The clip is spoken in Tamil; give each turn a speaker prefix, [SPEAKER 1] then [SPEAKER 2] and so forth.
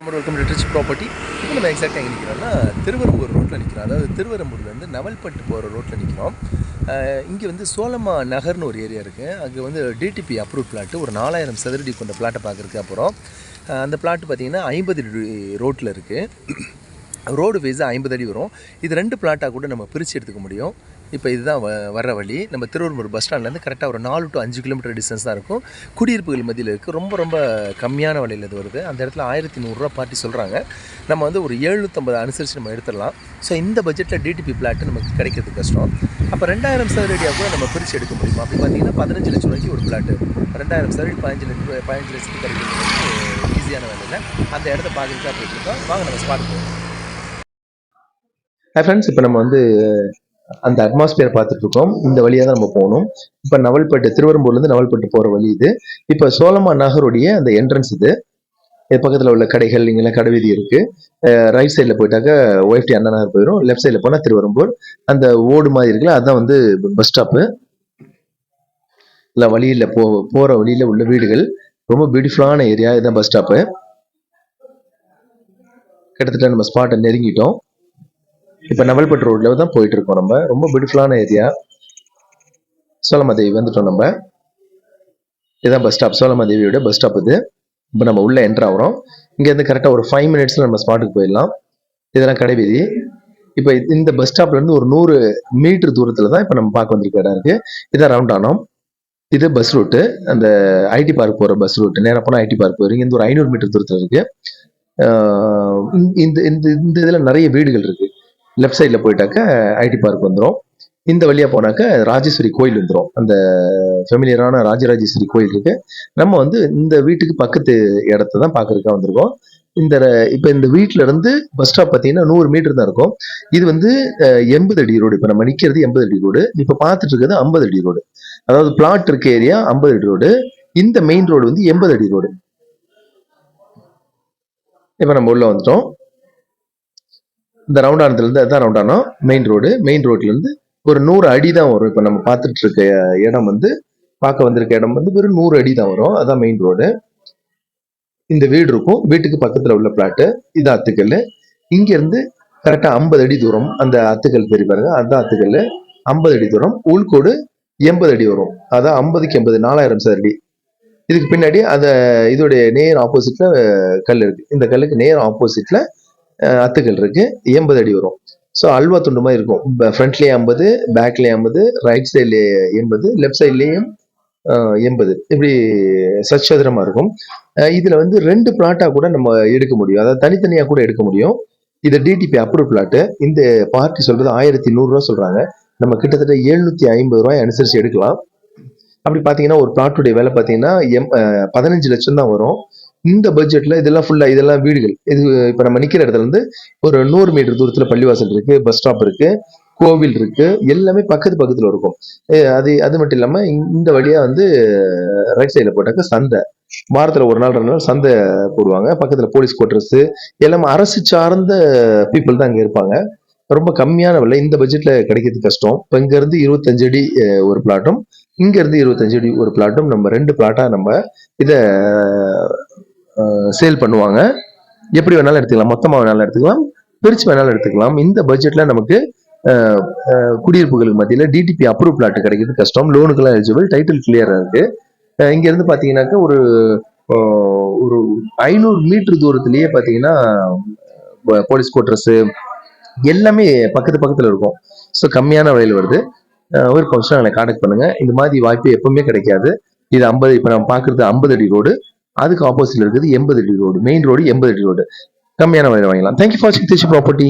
[SPEAKER 1] வெல்கம் ரிச் ப்ராப்பர்ட்டி இப்போ நம்ம எக்ஸாக்டாக எங்கே நிற்கிறோம்னா திருவரம்பூர் ரோட்டில் நிற்கிறோம் அதாவது திருவரம்பூர்லேருந்து நவல்பட்டு போகிற ரோட்டில் நிற்கிறோம் இங்கே வந்து சோலமா நகர்னு ஒரு ஏரியா இருக்குது அங்கே வந்து டிடிபி அப்ரூவ் பிளாட்டு ஒரு நாலாயிரம் சதுரடி கொண்ட பிளாட்டை பார்க்குறதுக்கு அப்புறம் அந்த பிளாட்டு பார்த்திங்கன்னா ஐம்பது ரோட்டில் இருக்குது ரோடு ஃபேஸு ஐம்பது அடி வரும். இது ரெண்டு பிளாட்டாக கூட நம்ம பிரித்து எடுத்துக்க முடியும். இப்போ இதுதான் வ வர்ற வழி. நம்ம திருவள்ளூர் பஸ் ஸ்டாண்ட்லேருந்து கரெக்டாக ஒரு நாலு டு அஞ்சு கிலோமீட்டர் டிஸ்டன்ஸ் தான் இருக்கும். குடியிருப்புகள் மத்தியில் இருக்குது ரொம்ப ரொம்ப கம்மியான விலையில் இது வருது. அந்த இடத்துல ஆயிரத்தி நூறுரூவா பார்ட்டி சொல்கிறாங்க நம்ம வந்து ஒரு எழுநூற்றம்பது அனுசரித்து நம்ம எடுத்துடலாம். ஸோ இந்த பட்ஜெட்டில் டிடிபி பிளாட்டு நமக்கு கிடைக்கிறது கஷ்டம். அப்போ ரெண்டாயிரம் சதுரடியாக கூட நம்ம பிரித்து எடுக்க முடியுமா? அப்படி பார்த்தீங்கன்னா பதினஞ்சு லட்சம் ரூபாய்க்கு ஒரு பிளாட்டு ரெண்டாயிரம் சதுரடி பதினஞ்சு லட்சம் பதினஞ்சு லட்சத்துக்கு கிடைக்கிறது ஈஸியான வேலையில். அந்த இடத்த பார்க்குறதுக்காக போயிட்டுருக்கோம் வாங்க நம்ம ஸ்பாட் போவோம். ஃப்ரெண்ட்ஸ் இப்போ நம்ம வந்து அந்த அட்மாஸ்பியர் பார்த்துட்டு இருக்கோம் இந்த வழியாக தான் நம்ம போகணும். இப்போ நவல்பட்டு திருவரம்பூர்லேருந்து நவல்பட்டு போகிற வழி இது. இப்போ சோழமா நகருடைய அந்த என்ட்ரன்ஸ் இது. இது பக்கத்தில் உள்ள கடைகள் இங்கெல்லாம் கடை வீதி இருக்குது ரைட் சைடில் போயிட்டாக்க ஒய்ஃப்டி அண்ணா நகர் போயிடும் லெஃப்ட் சைடில் போனால் திருவரம்பூர் அந்த ஓடு மாதிரி இருக்குல்ல அதுதான் வந்து பஸ் ஸ்டாப்பு இல்லை வழியில் போ போகிற வழியில் உள்ள வீடுகள். ரொம்ப பியூட்டிஃபுல்லான ஏரியா இதுதான் பஸ் ஸ்டாப்பு கிட்டத்தட்ட நம்ம ஸ்பாட்டை நெருங்கிட்டோம். இப்போ நவல்பட்டு ரோட்ல தான் போயிட்டு இருக்கோம் நம்ம. ரொம்ப பியூட்டிஃபுல்லான ஏரியா சோழமாதேவி வந்துட்டோம் நம்ம. இதுதான் பஸ் ஸ்டாப் சோழமாதேவியோட பஸ் ஸ்டாப் இது. இப்போ நம்ம உள்ள என்டர் ஆகிறோம். இங்கேருந்து கரெக்டாக ஒரு ஃபைவ் மினிட்ஸில் நம்ம ஸ்பாட்டுக்கு போயிடலாம். இதெல்லாம் கடைவீதி. இப்போ இந்த பஸ் ஸ்டாப்ல இருந்து ஒரு நூறு மீட்டர் தூரத்தில் தான் இப்போ நம்ம பார்க்க வந்திருக்க இடம் இருக்கு. இதான் ரவுண்ட் ஆனோம். இது பஸ் ரூட்டு அந்த ஐடி பார்க் போகிற பஸ் ரூட் நேராக போனால் ஐடி பார்க் போயிருங்க இந்த ஒரு ஐநூறு மீட்டர் தூரத்தில் இருக்கு. இந்த இந்த இந்த இதில் நிறைய வீடுகள் இருக்குது லெஃப்ட் சைடில் போயிட்டாக்க ஐடி பார்க் வந்துடும் இந்த வழியாக போனாக்க ராஜேஸ்வரி கோயில் வந்துடும் அந்த ஃபெமிலியரான ராஜராஜேஸ்வரி கோயில் இருக்கு. நம்ம வந்து இந்த வீட்டுக்கு பக்கத்து இடத்த தான் பார்க்கறதுக்காக வந்திருக்கோம். இந்த இப்போ இந்த வீட்டில இருந்து பஸ் ஸ்டாப் பார்த்தீங்கன்னா நூறு மீட்டர் தான் இருக்கும். இது வந்து எண்பது அடி ரோடு இப்போ நம்ம நிற்கிறது எண்பது அடி ரோடு இப்போ பார்த்துட்டு இருக்கிறது ஐம்பது அடி ரோடு அதாவது பிளாட் இருக்க ஏரியா ஐம்பது அடி ரோடு இந்த மெயின் ரோடு வந்து எண்பது அடி ரோடு இப்போ நம்ம உள்ள வந்துட்டோம். இந்த ரவுண்டானத்துலேருந்து அதுதான் ரவுண்டானம் மெயின் ரோடு மெயின் ரோட்லேருந்து ஒரு நூறு அடி தான் வரும். இப்போ நம்ம பார்த்துட்டு இருக்க இடம் வந்து பார்க்க வந்திருக்க இடம் வந்து வெறும் நூறு அடி தான் வரும். அதான் மெயின் ரோடு இந்த வீடு இருக்கும். வீட்டுக்கு பக்கத்தில் உள்ள பிளாட்டு இது அத்துக்கல். இங்கேருந்து கரெக்டாக ஐம்பது அடி தூரம் அந்த அத்துக்கல் தெரியும் பாருங்க. அதுதான் அத்துக்கல். ஐம்பது அடி தூரம். உள்கோடு எண்பது அடி வரும். அதான் ஐம்பதுக்கு எண்பது நாலாயிரம் சதுரடி இதுக்கு பின்னாடி அந்த இதோடைய நேர் ஆப்போசிட்ல கல் இருக்கு. இந்த கல்லுக்கு நேர் ஆப்போசிட்ல அத்துக்கல் இருக்கு. எண்பது அடி வரும். ஸோ அல்வா துண்டு மாதிரி இருக்கும். ஃப்ரண்ட்லேயே ஐம்பது பேக்லேயே ஐம்பது ரைட் சைட்லேயே எண்பது லெஃப்ட் சைட்லேயும் எண்பது. இப்படி சச்சதுரமா இருக்கும். இதில் இதுல வந்து ரெண்டு பிளாட்டா கூட நம்ம எடுக்க முடியும். அதாவது தனித்தனியா கூட எடுக்க முடியும். இது டிடிபி அப்ரூவ் பிளாட்டு இந்த பார்ட்டி சொல்றது ஆயிரத்தி நூறுரூவா சொல்றாங்க. நம்ம கிட்டத்தட்ட எழுநூத்தி ஐம்பது ரூபாய் அனுசரிச்சு எடுக்கலாம். அப்படி பாத்தீங்கன்னா ஒரு பிளாட்டுடைய விலை பாத்தீங்கன்னா எம் பதினஞ்சு லட்சம் தான் வரும். இந்த பட்ஜெட்ல இதெல்லாம் ஃபுல்லா இதெல்லாம் வீடுகள். இது இப்ப நம்ம நிக்கிற இடத்துல இருந்து ஒரு நூறு மீட்டர் தூரத்துல பள்ளிவாசல் இருக்கு பஸ் ஸ்டாப் இருக்கு கோவில் இருக்கு எல்லாமே பக்கத்து பக்கத்துல இருக்கும். அது அது மட்டும் இல்லாம இந்த- வழியா வந்து ரைட் சைட்ல போட்டாக்க சந்தை. வாரத்துல ஒரு நாள் ரெண்டு நாள் சந்தை போடுவாங்க. பக்கத்துல போலீஸ் குவார்டர்ஸ் எல்லாமே அரசு சார்ந்த பீப்புள் தான் அங்க இருப்பாங்க. ரொம்ப கம்மியான விலை. இந்த பட்ஜெட்ல கிடைக்கிறது கஷ்டம். இப்போ இங்க இருந்து இருபத்தஞ்சு அடி ஒரு பிளாட்டும் இங்க இருந்து இருபத்தஞ்சு அடி ஒரு பிளாட்டும் நம்ம ரெண்டு பிளாட்டா நம்ம இத சேல் பண்ணுவாங்க. எப்படி வேணாலும் எடுத்துக்கலாம். மொத்தமாக வேணாலும் எடுத்துக்கலாம். பிரிச்சு வேணாலும் எடுத்துக்கலாம். இந்த பட்ஜெட்ல நமக்கு குடியிருப்புகளுக்கு மத்தியில் டிடிபி அப்ரூவ் பிளாட் கிடைக்கிறது கஷ்டம். லோனுக்கெல்லாம் எலிஜிபிள் டைட்டில் கிளியராக இருக்கு. இங்கேருந்து இங்க இருந்து ஒரு ஒரு ஐநூறு மீட்டர் தூரத்துலேயே பார்த்தீங்கன்னா போலீஸ் குவார்டர்ஸ் எல்லாமே பக்கத்து பக்கத்தில் இருக்கும். ஸோ கம்மியான விலையில் வருது. ஒரு கொஞ்சம் எங்களை காண்டாக்ட் பண்ணுங்க. இந்த மாதிரி வாய்ப்பு எப்பவுமே கிடைக்காது. இது ஐம்பது இப்போ நம்ம பார்க்குறது ஐம்பது அடி ரோடு அதுக்கு ஆப்போசிட்ல இருக்குது எண்பது அடி ரோடு மெயின் ரோடு எண்பது அடி ரோடு கம்மியான விலையில் வாங்கலாம் தேங்க்யூ ஃபார் வாட்சிங் திருச்சி ப்ராப்பர்ட்டி